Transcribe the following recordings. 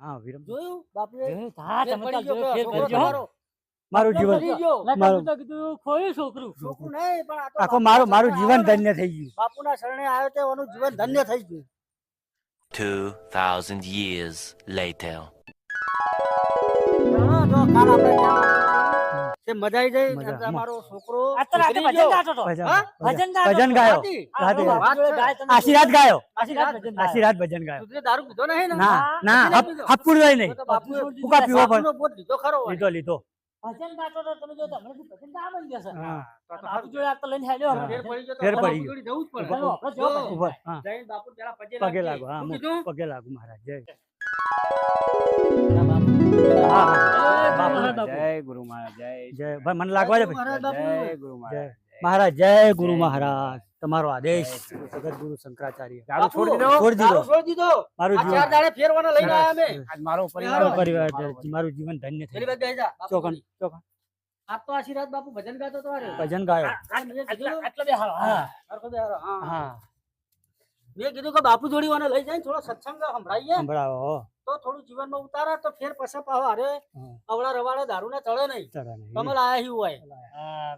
હા વિરમ જોયું? બાપુ હા, તમે. તમારો. મારું જીવન મારું- તો કીધું ખોયું છોકરું. છોકરું નહીં પણ આ તો આખો મારું મારું જીવન ધન્ય થઈ ગયું. બાપુના શરણે આવ્યો તે એનું જીવન ધન્ય. થઈ ગયું. 2,000 years later. જો કાલ આપણે તે મજા આવી જાય તમારો છોકરો આ તો રાતે સુધરી ભજન ગાતો હતો. ભજન હા? ભજન. ગાતો ભજન ગાયો. તો આશીર્વાદ ગાયો. આશીર્વાદ ભજન ગાયો. સુધરી દારૂ પીધો નહીં ને? ના ના નથી હપ- જોઈ નહીં. તો તો ફૂકા પીવો પણ. લીધો ખરો લીધો લીધો. ભજન ગાતો હતો તમે જો તમને ભજન ગા બની જશે. હા. તો તો બાપુ જોડે આ તો લઈને હેડ્યો ફેર પડી ગયો ફેર પડી ગયો. જવું જ પડે. આપણે જો, જઈને બાપુ પેલા પગે પગે લાગો. હા? પગે લાગો મહારાજ જય. બાપુ. હા. બાપુ. જય જય ભાઈ મને લાગવા જય ગુરુ મહારાજ મહારાજ જય ગુરુ મહારાજ. તમારો આદેશ જગત ગુરુ શંકરાચાર્ય. છોડી દીધો? છોડી દીધો. દારૂ છોડી દીધો. મારું જીવન. દાડે ફેરવાના લઈને આયા અમે. આજ મારો મારો પરિવાર પરિવાર મારું જીવન ધન્ય થયું ચોકન ચોકન આ તો આશીર્વાદ બાપુ ભજન ગાતો તો હારે. ભજન ગાયો. બે હારો હા. હરખો બે હારો, હા. હા. મેં કીધું કે બાપુ જોડી લઈ જાય થોડો સત્સંગ સંભળાઈએ. સંભળાવો. તો થોડું જીવનમાં ઉતારા તો ફેર પછી હારે અવળા રવાડે દારૂ ને ચડે નહીં. કમલ આયા હી હોય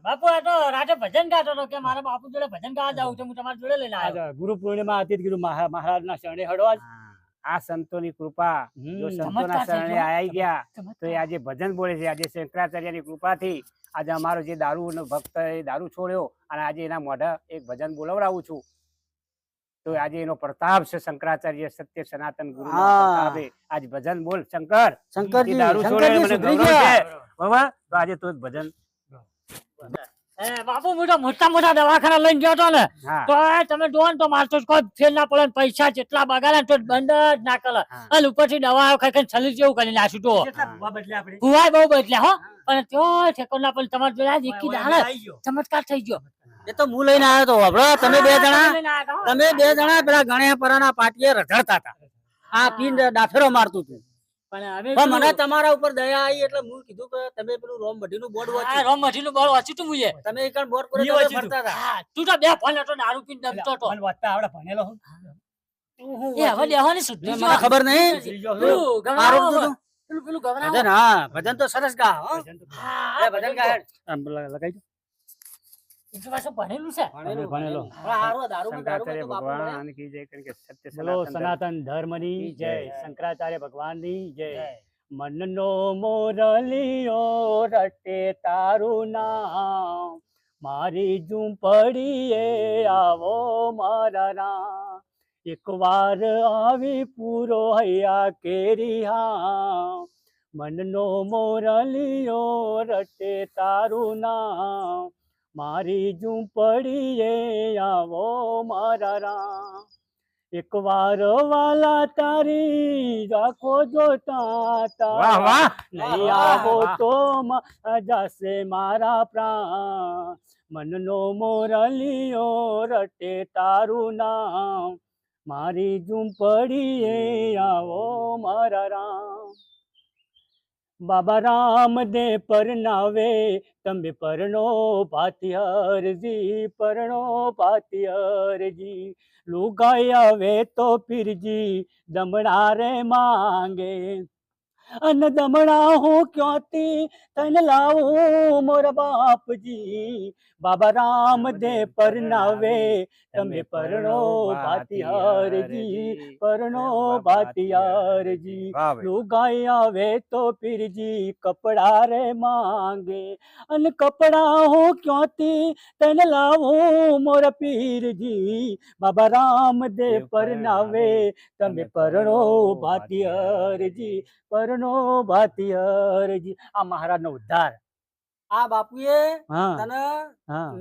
બાપુ આ તો રાતે ભજન ગાતો હતો કે મારા બાપુ જોડે ભજન ગાવા જાવું છે હું તમારા જોડે લઈને આવ્યો. ગુરુ પૂર્ણિમા હતી તો કીધું મહા- મહારાજના શરણે હડવા આજ. આ સંતોની કૃપા. જો. સંતોના શરણે આઈ આવી ગયા તો એ આજે ભજન બોલે છે. આજે શંકરાચાર્યની કૃપાથી આજે અમારો જે દારૂ ભક્ત એ દારૂ છોડ્યો અને આજે એના મોઢા એક ભજન બોલવડાવું છું. તો આજે એનો પ્રતાપ છે શંકરાચાર્ય સત્ય સનાતન ગુરુ પ્રતાપે. આજ ભજન બોલ શંકર. શંકરજી દારૂ છોડે મને ગૌરવ છે. બરાબર? તો આજે તો ભજન. બાપુ મોટા મોટા મોટા દવાખાના લઈને ગયો હતો ને. તો તમે જોવો ને તો મારતો કોઈ ફેર ના પડે પૈસા જેટલા બગાડે તો બંધ જ ના કરે. અને ઉપરથી દવા ખાઈ ખાઈ છલી જેવું કરી નાખ્યું તો કેટલા ભૂવા બદલ્યા બહુ બદલ્યા હો. પણ ત્યાં ઠેકો ના પણ તમારે એકી દાડે ગયો. ચમત્કાર થઈ ગયો. એ તો હું લઈને આવ્યો તો વાપરો. તમે બે જણા. તમે બે જણા પેલા ગણ્યા પરાના પાટીએ રઝળતા હતા. આ પીન ડાફેરો મારતું હતું. પણ મને તમારા ઉપર દયા આવી એટલે હું કીધું કે તમે પેલું રોમ બઢીનું બોર્ડ વાંચ્યું. રોમમઢીનું બોર્ડ વાંચ્યું તું મુએ. તમે એક બોર્ડ પર ફરતા હતા. તું તો બે ફોન હતો દારૂ પીને દમતો હતો. મને વાંચતા આવડે, ભણેલો એ હવે લેવાની મને ખબર નહીં. તું પેલું. પેલું ગવરા ભજન હા ભજન તો સરસ ગા ભજન તો. લગાઈ દો. સનાતન ધર્મ. ની ધર્મની જય. શંકરાચાર્ય શંકરાચાર્ય ભગવાનની જય. મનનો મોરલીઓ રટે તારું નામ. મારી ઝૂંપડીએ આવો મારા રામ. એકવાર આવી પૂરો હૈયા કેરી હા મનનો મોરલીઓ રટે તારું નામ. મારી ઝૂંપડીએ આવો મારા રામ. એકવાર વાલા તારી રાખો જોતા વાહ નહીં આવો તો જશે મારા પ્રાણ. મનનો મોરલીઓ રટે તારું નામ. મારી ઝૂંપડીએ આવો મારા રામ. બાબા રામદે પરનાવે તમે પરણો પાતિહરજી પરણો પાતિહરજી લુગાઈ આવે તો પીરજી દમણા રે માંગે. અન દમણા હું ક્યાંથી તને લાવું મોર બાપજી? બાબા રામ દે પરનાવે તમે પરણો ભાતિયારજી પરણો ભાતિયારજી. લુગાઈ આવે તો પીરજી કપડા રે માંગે. અન કપડા હું ક્યાંથી તને લાવું મોર પીરજી? બાબા રામ દે પરનાવે તમે પરણો ભાતિયારજી. પરણો ભાતિહરજી આ મહારાજનો ઉદ્ધાર. આ બાપુએ તને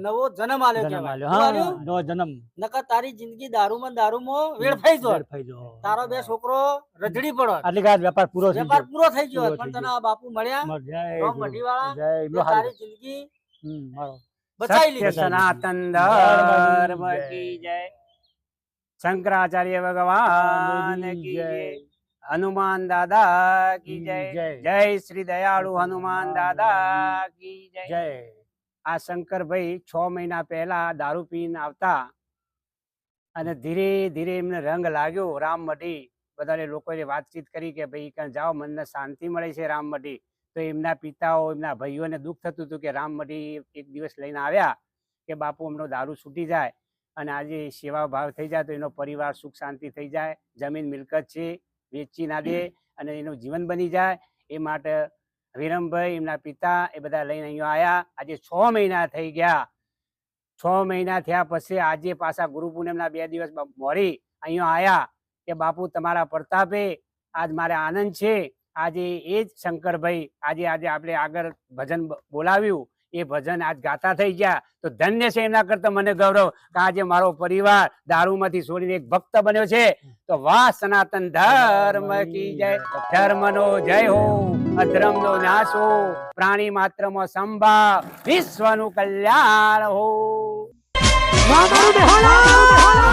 નવો જન્મ આલ્યો જન્મ આલ્યો. નો નકર તારી જિંદગી દારૂમાં દારૂમાં વેડફાઈ જો વેડફાઈ જો. તારો બે છોકરો રજડી પડો એટલે વેપાર પૂરો થઈ વેપાર ગયો. પૂરો થઈ ગયો. પણ તને આ બાપુ મળ્યા. જય. મઢીવાળા. તારી જિંદગી મારો. બચાવી લીધી. સનાતન ધર્મ ધર્મ કી કી જય. શંકરાચાર્ય ભગવાન કી કી જય. હનુમાન દાદા કી જય જય. શ્રી દયાળુ હનુમાન દાદા કી જય આ શંકરભાઈ છ મહિના પહેલા દારૂ પીને આવતા અને ધીરે ધીરે એમને રંગ લાગ્યો રામ મઢી। બધાને લોકોએ વાતચીત કરી કે ભાઈ ક્યાં જાઓ મનને શાંતિ મળે છે રામ મઢી। તો એમના પિતાઓ એમના ભાઈઓને દુઃખ થતું હતું કે રામ મઢી એક દિવસ લઈને આવ્યા કે બાપુ એમનો દારૂ છૂટી જાય અને આજે સેવા ભાવ થઈ જાય તો એનો પરિવાર સુખ શાંતિ થઈ જાય જમીન મિલકત છે વેચી ના દે અને એનું જીવન બની જાય. એ માટે વિરમભાઈ એમના પિતા એ બધા લઈને અહીંયા આવ્યા આજે છ મહિના થઈ ગયા. છ મહિના થયા પછી આજે પાછા ગુરુ પૂનમના બે દિવસ મોરી અહીંયા આવ્યા કે બાપુ તમારા પ્રતાપે આજ મારે આનંદ છે. આજે એ જ શંકરભાઈ આજે આજે આપણે આગળ ભજન બોલાવ્યું. એ ભજન આજ ગાતા થઈ ગયા. તો ધન્ય છે એના કરતા મને ગૌરવ કે આજે મારો પરિવાર દારૂમાંથી છોડીને એક ભક્ત બન્યો છે. તો વાહ સનાતન ધર્મ કી જય. ધર્મનો જય હો. અધર્મનો નાશ હો. પ્રાણી માત્રમાં સંભાવ વિશ્વનું કલ્યાણ હો. વાહ મારું!